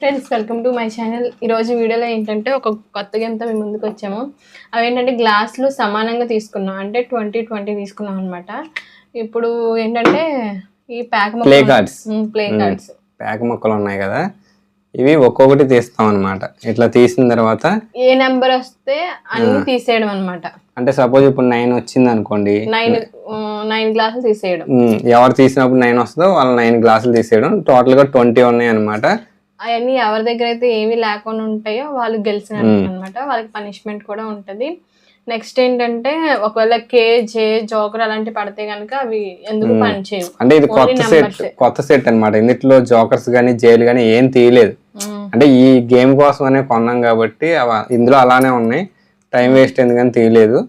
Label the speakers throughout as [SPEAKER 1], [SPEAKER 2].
[SPEAKER 1] Friends welcome to my channel ఈరోజు వీడియోలో ఏంటంటే ఒక కొత్త గేమ్తో మేము ముందుకు వచ్చాము. అవి ఏంటంటే గ్లాసులు సమానంగా తీసుకున్నాం. అంటే ట్వంటీ ట్వంటీ తీసుకున్నాం అనమాట ఇప్పుడు ఏంటంటే ఈ pack
[SPEAKER 2] Play cards.
[SPEAKER 1] Play cards
[SPEAKER 2] pack మొక్కలు ఉన్నాయి కదా. ఇవి ఒక్కొక్కటి తీస్తాం అన్నమాట. ఇట్లా తీసిన తర్వాత
[SPEAKER 1] ఏ నెంబర్ వస్తే అన్ని తీసేయడం అనమాట
[SPEAKER 2] అంటే సపోజ్ ఇప్పుడు నైన్ వచ్చింది అనుకోండి.
[SPEAKER 1] నైన్ నైన్ గ్లాసులు తీసేయడం.
[SPEAKER 2] ఎవరు తీసినప్పుడు నైన్ వస్తుందో వాళ్ళ నైన్ గ్లాసులు తీసేయడం. టోటల్గా ట్వంటీ ఉన్నాయి అనమాట
[SPEAKER 1] అవన్నీ ఎవరి దగ్గర అయితే ఏమీ లేకుండా ఉంటాయో వాళ్ళు గెలిచినట్టు అనమాట వాళ్ళకి పనిష్మెంట్ కూడా ఉంటది. నెక్స్ట్ ఏంటంటే ఒకవేళ కే జే జోకర్ అలాంటి పడితే కనుక అవి ఎందుకు పని చేయవు.
[SPEAKER 2] అంటే ఇది కొత్త సెట్. కొత్త సెట్ అన్నమాట. ఇందులో జోకర్స్ గానీ జైలు గానీ ఏం తీయలేదు.
[SPEAKER 1] మ్మ్.
[SPEAKER 2] అంటే ఈ గేమ్ కోసం అనే కొన్నాం కాబట్టి అవ- ఇందులో అలానే ఉన్నాయి. టైం వేస్ట్ ఎందుకని తీయలేదు.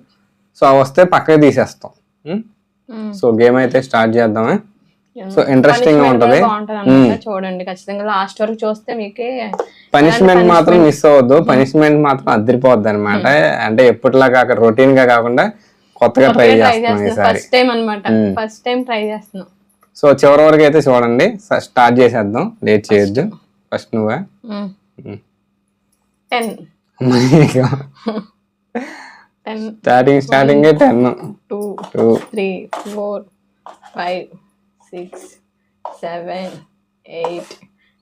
[SPEAKER 2] సో అవి వస్తే పక్కకి తీసేస్తాం. సో గేమ్ అయితే స్టార్ట్ చేద్దామా. సో
[SPEAKER 1] ఇంట్రెస్టింగ్గా
[SPEAKER 2] ఉంటది.
[SPEAKER 1] అన్నమాట చూడండి ఖచ్చితంగా. లాస్ట్ వరకు చూస్తే మీకే
[SPEAKER 2] పనిష్మెంట్ మాత్రం మిస్ అవ్వద్దు. పనిష్మెంట్ మాత్రం అదిరిపోద్ది అనమాట అంటే ఎప్పటిలాగా అక్కడ రొటీన్గా కాకుండా కొత్తగా ట్రై చేస్తున్నాం ఈసారి.
[SPEAKER 1] ఫస్ట్ టైం అనమాట ఫస్ట్ టైం ట్రై చేస్తున్నాం.
[SPEAKER 2] సో చివరి వరకు అయితే చూడండి. స్టార్ట్ చేసేద్దాం. లేట్ చేయొద్దు. ఫస్ట్ నువ్వా.
[SPEAKER 1] Ten
[SPEAKER 2] starting starting ten
[SPEAKER 1] two
[SPEAKER 2] two
[SPEAKER 1] three four five six seven eight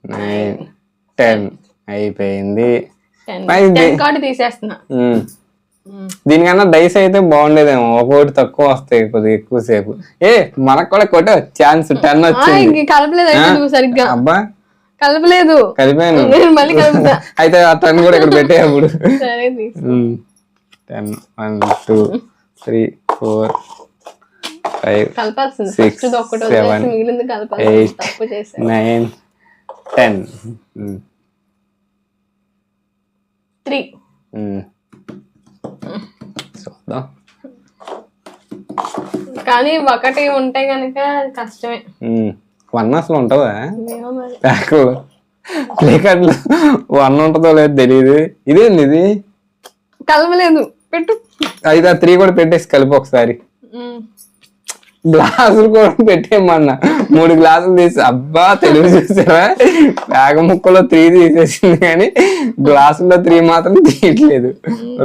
[SPEAKER 2] nine ten అయిపోయింది.
[SPEAKER 1] కార్డు తీసేస్తున్నా.
[SPEAKER 2] దీనికన్నా డైస్ అయితే బాగుండేదేమో. ఒక్కొక్కటి తక్కువ వస్తాయి కొద్దిగా ఎక్కువసేపు. ఏ మనకు కూడా కొట్ట. ఛాన్స్ టెన్ వచ్చింది.
[SPEAKER 1] కలపలేదు సరిగ్గా.
[SPEAKER 2] అబ్బా.
[SPEAKER 1] కలపలేదు.
[SPEAKER 2] కలిపాను.
[SPEAKER 1] మళ్ళీ కలుపుతా.
[SPEAKER 2] అయితే ఆ టెన్ కూడా ఇక్కడ పెట్టే అప్పుడు. Ten one two three four
[SPEAKER 1] కలపాల్సింది.
[SPEAKER 2] eight.
[SPEAKER 1] తప్పు చేశాను
[SPEAKER 2] నైన్ టెన్
[SPEAKER 1] త్రీ
[SPEAKER 2] చూద్దాం.
[SPEAKER 1] కానీ ఒకటి ఉంటే గనుక కష్టమే.
[SPEAKER 2] వన్ అసలు ఉంటుందా. బ్యాక్ ప్లే కార్డులో వన్ ఉంటుందో లేదో తెలియదు ఇదేంది ఇది?
[SPEAKER 1] కలపలేదు పెట్టు.
[SPEAKER 2] అయితే త్రీ కూడా పెట్టేసి కలిపి ఒకసారి.
[SPEAKER 1] ఉమ్.
[SPEAKER 2] గ్లాసులు కూడా పెట్టేయమన్నా. మూడు గ్లాసులు తీసి అబ్బా తెలుగు చూసారా వేగ ముక్కలో త్రీ తీసేసింది కానీ గ్లాసుల్లో త్రీ మాత్రం తీయట్లేదు.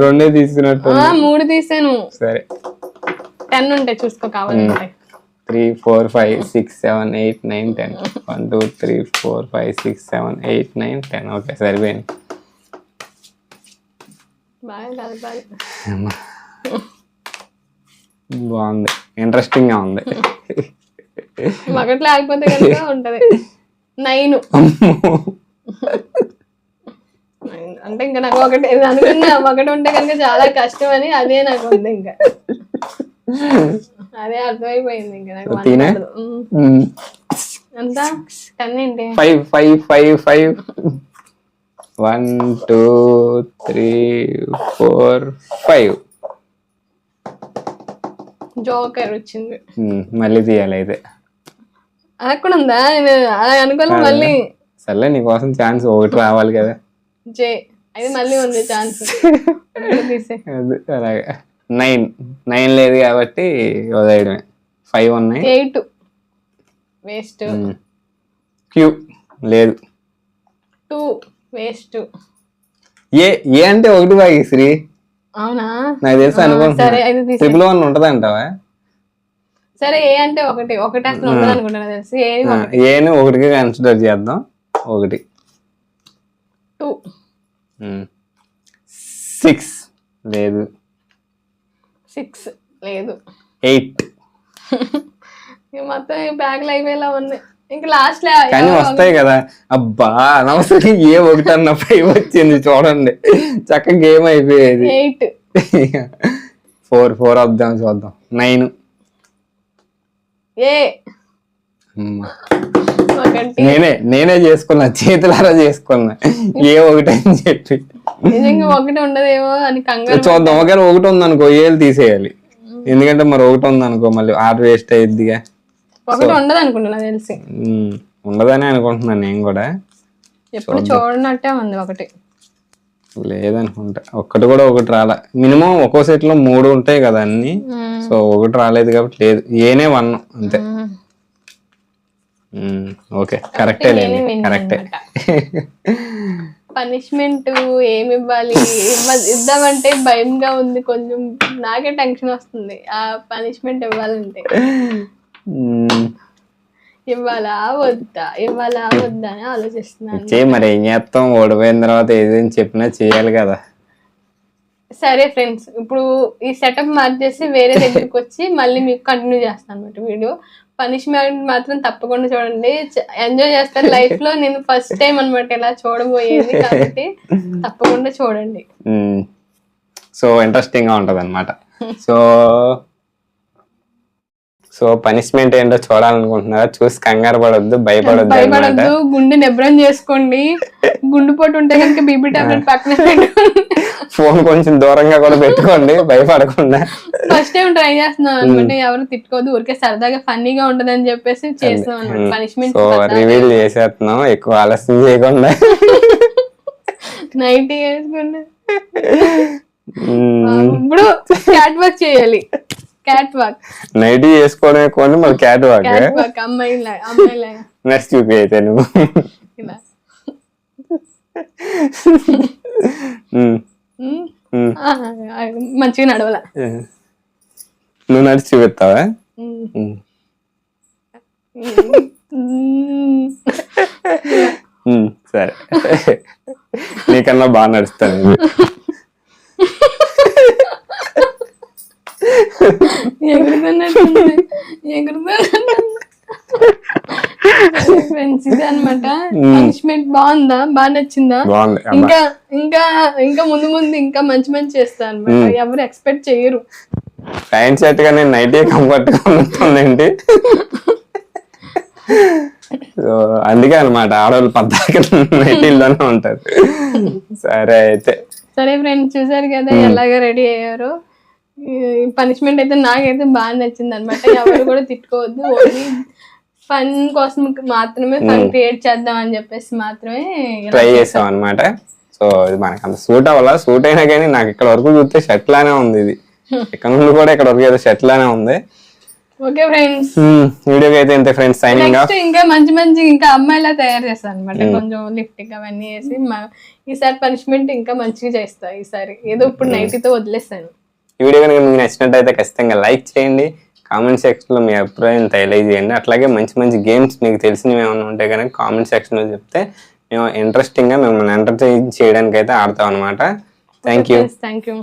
[SPEAKER 2] రెండే తీసుకున్నట్టు
[SPEAKER 1] మూడు తీసాను.
[SPEAKER 2] సరే.
[SPEAKER 1] టెన్ ఉంటాయి చూసుకో కావాలంటే.
[SPEAKER 2] Three four five six seven eight nine ten. One two three four five six seven eight nine ten. Okay సరిపోయింది.
[SPEAKER 1] బాగా
[SPEAKER 2] బాగుంది. ఇంట్రెస్టింగ్గా ఉంది.
[SPEAKER 1] ఒకటి లేకపోతే కనుక ఉంటది. నైన్. అంటే ఇంకా నాకు ఒకటి అనుకున్నా. ఒకటి ఉంటే కనుక చాలా కష్టం అని అదే నాకు ఉంది ఇంకా. అదే అర్థమైపోయింది ఇంకా నాకు. ఎంత? టెన్ ఏంటి
[SPEAKER 2] five five five five one two three four five
[SPEAKER 1] joker వచ్చింది.
[SPEAKER 2] మళ్ళీ తీయాలి అయితే.
[SPEAKER 1] అలా కూడా ఉందా? నేను అలా అనుకోలే మళ్ళీ.
[SPEAKER 2] సర్లే నీకోసం ఛాన్స్ ఒకటి రావాలి కదా.
[SPEAKER 1] జే అది మళ్ళీ ఉంది ఛాన్స్.
[SPEAKER 2] అలాగే. నైన్. నైన్ లేదు కాబట్టి వదిలేయడమే. ఫైవ్ ఉన్నాయి.
[SPEAKER 1] ఎయిట్. వేస్ట్.
[SPEAKER 2] క్యూ. లేదు.
[SPEAKER 1] టూ. వేస్ట్.
[SPEAKER 2] ఏ ఏ అంటే ఒకటి బాగి శ్రీ.
[SPEAKER 1] అవునా?
[SPEAKER 2] నాకు తెలుసు
[SPEAKER 1] సరే
[SPEAKER 2] అనుకుంటున్నా ట్రిపుల్ వన్ ఉంటది అంటావా?
[SPEAKER 1] సరే ఏ అంటే ఒకటి ఒకటి అసలు ఉండదు అనుకుంటున్నా తెలిసి.
[SPEAKER 2] ఏని ఒకటిగా కన్సిడర్ చేద్దాం. ఒకటి.
[SPEAKER 1] టూ.
[SPEAKER 2] సిక్స్. లేదు.
[SPEAKER 1] సిక్స్. లేదు.
[SPEAKER 2] ఎయిట్.
[SPEAKER 1] మొత్తం బ్యాగ్లు అయిపోయేలా ఉంది? ఇంకా లాస్ట్లో
[SPEAKER 2] కానీ వస్తాయి కదా. అబ్బా అనవసరం ఏ ఒకటి అన్న ఫైవ్ వచ్చింది చూడండి. చక్కగా గేమ్ అయిపోయేది.
[SPEAKER 1] ఎయిట్
[SPEAKER 2] ఫోర్ ఫోర్ వద్దాం చూద్దాం. Nine
[SPEAKER 1] A.
[SPEAKER 2] నేనే నేనే చేసుకున్నా చేతులారా చేసుకున్నా. ఏ ఒకటి అని చెప్పి.
[SPEAKER 1] నిజంగా ఒకటి ఉండదేమో అని కంగారు
[SPEAKER 2] చూద్దాం. ఒకవేళ ఒకటి ఉంది అనుకో ఏళ్ళు తీసేయాలి ఎందుకంటే మరి ఒకటి ఉంది అనుకో మళ్ళీ ఆరు వేస్ట్ అయ్యిద్దిగా
[SPEAKER 1] ఒకటి ఉండదు అనుకుంటున్నా తెలిసి.
[SPEAKER 2] ఉండదని అనుకుంటున్నాను నేను కూడా.
[SPEAKER 1] ఎప్పుడు చూడనట్టే ఉంది ఒకటి.
[SPEAKER 2] లేదనుకుంటా. ఒక్కటి కూడా ఒకటి రాలే. మినిమం ఒక్కో సెట్లో మూడు ఉంటాయి కదా అన్ని. సో ఒకటి రాలేదు కాబట్టి లేదు. ఏనే వన్ అంతే. ఓకే. కరెక్టే
[SPEAKER 1] విన్నా
[SPEAKER 2] కరెక్టే.
[SPEAKER 1] పనిష్మెంట్ ఏమి ఇవ్వాలి ఇవ్వ- ఇద్దామంటే భయంగా ఉంది. కొంచెం నాకే టెన్షన్ వస్తుంది. ఆ పనిష్మెంట్ ఇవ్వాలంటే. ఇవ్వాలా? వద్దా? ఇవ్వాలా? వద్దా అని ఆలోచిస్తున్నాను.
[SPEAKER 2] మరి ఏం చేస్తాం ఓడిపోయిన తర్వాత ఏదైనా చెప్పినా చేయాలి కదా.
[SPEAKER 1] సరే ఫ్రెండ్స్ ఇప్పుడు ఈ సెటప్ మార్చేసి వేరే దగ్గరికి వచ్చి మళ్ళీ మీకు కంటిన్యూ చేస్తాను అనమాట వీడియో. పనిష్మెంట్ మాత్రం తప్పకుండా చూడండి. ఎంజాయ్ చేస్తారు లైఫ్లో నేను ఫస్ట్ టైం అన్నమాట ఇలా చూడబోయేది కాబట్టి తప్పకుండా చూడండి.
[SPEAKER 2] సో ఇంట్రెస్టింగ్గా ఉంటది అనమాట సో సో పనిష్మెంట్ ఏంటో చూడాలనుకుంటున్నారా? చూసి కంగారు పడొద్దు భయపడొద్దు
[SPEAKER 1] భయపడద్దు గుండె నిబ్రం చేసుకోండి. గుండెపోటు ఉంటే కనుక బీపీ టాబ్లెట్ పక్కన
[SPEAKER 2] ఫోన్ కొంచెం దూరంగా కూడా పెట్టుకోండి భయపడకుండా.
[SPEAKER 1] ఫస్ట్ టైం ట్రై చేస్తున్నాం అనమాట ఎవరు తిట్టుకోవద్దు ఊరికే సరదాగా ఫన్నీగా ఉంటదని చెప్పేసి చేస్తున్నాం అనమాట పనిష్మెంట్
[SPEAKER 2] సో రివీల్ చేసేస్తున్నాం ఎక్కువ ఆలస్యం చేయకుండా.
[SPEAKER 1] నైట్ వేసుకుంటే
[SPEAKER 2] మ్మ్.
[SPEAKER 1] ఇప్పుడు క్యాట్ వాక్ చేయాలి. క్యాట్ వాక్
[SPEAKER 2] నైట్ చేసుకోవడం ఎక్కువ మరి క్యాట్ వాక్
[SPEAKER 1] క్యాట్ వాక్ అమ్మాయిలా
[SPEAKER 2] నెక్స్ట్ చూపి అయితే నువ్వు.
[SPEAKER 1] ఇలా. మంచిగా నడవల.
[SPEAKER 2] నువ్వు నడిచి చూపిస్తావా. సరే. నీకన్నా బాగా నడుస్తాను
[SPEAKER 1] ఎగురుతున్నట్టుంది ఎగురుతున్నట్టుంది ఫ్రెండ్స్ ఇది అనమాట పనిష్మెంట్ బాగుందా? బాగా నచ్చిందా. ఇంకా ఇంకా ఇంకా ముందు ముందు ఇంకా మంచి మంచి చేస్తా అనమాట ఎవరు ఎక్స్పెక్ట్ చేయరు.
[SPEAKER 2] ప్యాంట్ షర్ట్గా నేను నైట్ కంఫర్ట్గా ఉంటుందండి సో అందుకే అనమాట ఆడవాళ్ళు పద్దాకి నైటీల్లోనే ఉంటారు. సరే అయితే.
[SPEAKER 1] సరే ఫ్రెండ్స్ చూసారు కదా ఎలాగ రెడీ అయ్యారు. పనిష్మెంట్ అయితే నాకైతే బాగా నచ్చింది అనమాట ఎవరు కూడా తిట్టుకోవద్దు. ఓన్లీ ఫన్ కోసం మాత్రమే ఫన్ క్రియేట్ చేద్దాం అని చెప్పేసి మాత్రమే
[SPEAKER 2] ట్రై చేసాం అనమాట సో ఇది మనకి అంత సూట్ అవ్వాలా? సూట్ అయినా కానీ నాకు ఇక్కడ వరకు చూస్తే షర్ట్ లానే ఉంది ఇది. ఇక్కడ నుండి కూడా ఇక్కడ వరకు ఏదో షర్ట్ లానే ఉంది.
[SPEAKER 1] ఓకే ఫ్రెండ్స్
[SPEAKER 2] వీడియోకి అయితే ఇంతే ఫ్రెండ్స్ సైనింగ్ ఆఫ్
[SPEAKER 1] ఇంకా మంచి మంచి ఇంకా అమ్మాయిలా తయారు చేస్తాను అనమాట కొంచెం లిఫ్టింగ్ అవన్నీ వేసి ఈసారి పనిష్మెంట్ ఇంకా మంచిగా చేస్తా. ఈసారి ఏదో ఇప్పుడు నైట్తో వదిలేస్తాను
[SPEAKER 2] ఈ వీడియో కనుక మీకు నచ్చినట్టయితే ఖచ్చితంగా లైక్ చేయండి. కామెంట్ సెక్షన్లో మీ అభిప్రాయం తెలియజేయండి. అట్లాగే మంచి మంచి గేమ్స్ మీకు తెలిసినవి ఏమైనా ఉంటే కనుక కామెంట్ సెక్షన్లో చెప్తే మేము ఇంట్రెస్టింగ్గా మిమ్మల్ని ఎంటర్టైన్ చేయడానికి అయితే ఆడతాం అనమాట థ్యాంక్ యూ
[SPEAKER 1] థ్యాంక్ యూ